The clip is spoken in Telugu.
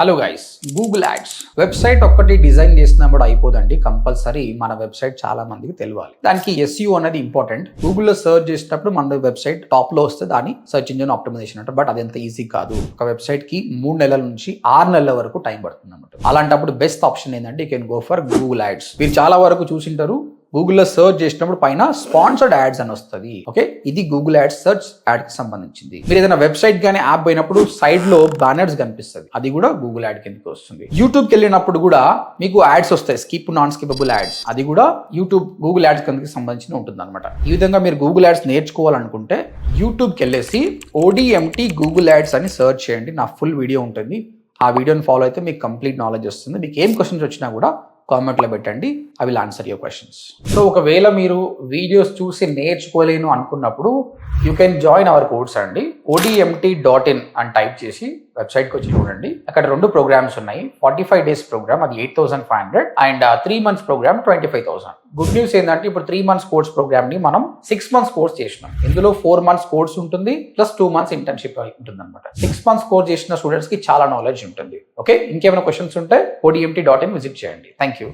Hello guys Google ads website ఒక్కటి డిజైన్ చేసినప్పుడు అయిపోదండి. కంపల్సరీ మన వెబ్సైట్ చాలా మందికి తెలియాలి. దానికి ఎస్యూ అనేది ఇంపార్టెంట్ గూగుల్లో సర్చ్ చేసినప్పుడు మన వెబ్సైట్ టాప్లో వస్తే దాని సర్చ్ ఇంజిన్ ఆప్టిమైజేషన్ అంటారు. బట్ అది ఎంత ఈజీ కాదు. ఒక వెబ్సైట్కి మూడు నెలల నుంచి ఆరు నెలల వరకు టైం పడుతుంది అన్నమాట అలాంటప్పుడు బెస్ట్ ఆప్షన్ ఏంటంటే you can go for Google ads మీరు చాలా వరకు చూసింటారు. గూగుల్లో సర్చ్ చేసినప్పుడు పైన స్పాన్సర్డ్ యాడ్స్ అని వస్తుంది. ఓకే ఇది గూగుల్ యాడ్స్ సర్చ్ యాడ్కి సంబంధించింది. మీరు ఏదైనా వెబ్సైట్ కానీ యాప్ పోయినప్పుడు సైడ్లో బ్యానర్స్ కనిపిస్తుంది. అది కూడా గూగుల్ యాడ్ కిందకి వస్తుంది. యూట్యూబ్కి వెళ్ళినప్పుడు కూడా మీకు యాడ్స్ వస్తాయి. స్కిప్ నాన్ స్కిపబుల్ యాడ్స్ అది కూడా యూట్యూబ్ గూగుల్ యాడ్స్ కిందకి సంబంధించి ఉంటుంది అనమాట ఈ విధంగా మీరు గూగుల్ యాడ్స్ నేర్చుకోవాలనుకుంటే యూట్యూబ్కి వెళ్ళేసి O D M T Google ads అని సర్చ్ చేయండి. నా ఫుల్ వీడియో ఉంటుంది. ఆ వీడియోని ఫాలో అయితే మీకు కంప్లీట్ నాలెడ్జ్ వస్తుంది. మీకు ఏం క్వశ్చన్స్ వచ్చినా కూడా కామెంట్లో పెట్టండి. I will answer your questions so ఒకవేళ మీరు వీడియోస్ చూసి నేర్చుకోలేను అనుకున్నప్పుడు you can join our course అండి. O D M T dot in అని టైప్ చేసి వెబ్సైట్కి వచ్చి చూడండి. అక్కడ రెండు ప్రోగ్రామ్స్ ఉన్నాయి. ఫార్టీ ఫైవ్ డేస్ ప్రోగ్రామ్ అది eight thousand five hundred and three months programme twenty five thousand good news ఏంటంటే ఇప్పుడు త్రీ మంత్స్ కోర్స్ ప్రోగ్రామ్ని మనం సిక్స్ మంత్స్ కోర్స్ చేసినాం. ఇందులో ఫోర్ మంత్స్ కోర్స్ ఉంటుంది ప్లస్ టూ మంత్స్ ఇంటర్న్షిప్ ఉంటుంది అనమాట సిక్స్ మంత్స్ కోర్స్ చేసిన స్టూడెంట్స్కి చాలా నాలెడ్జ్ ఉంటుంది. ఓకే ఇంకేమైనా క్వశ్చన్స్ ఉంటే ఓడిఎంటీ డాట్ ఇన్ విజిట్ చేయండి. Thank you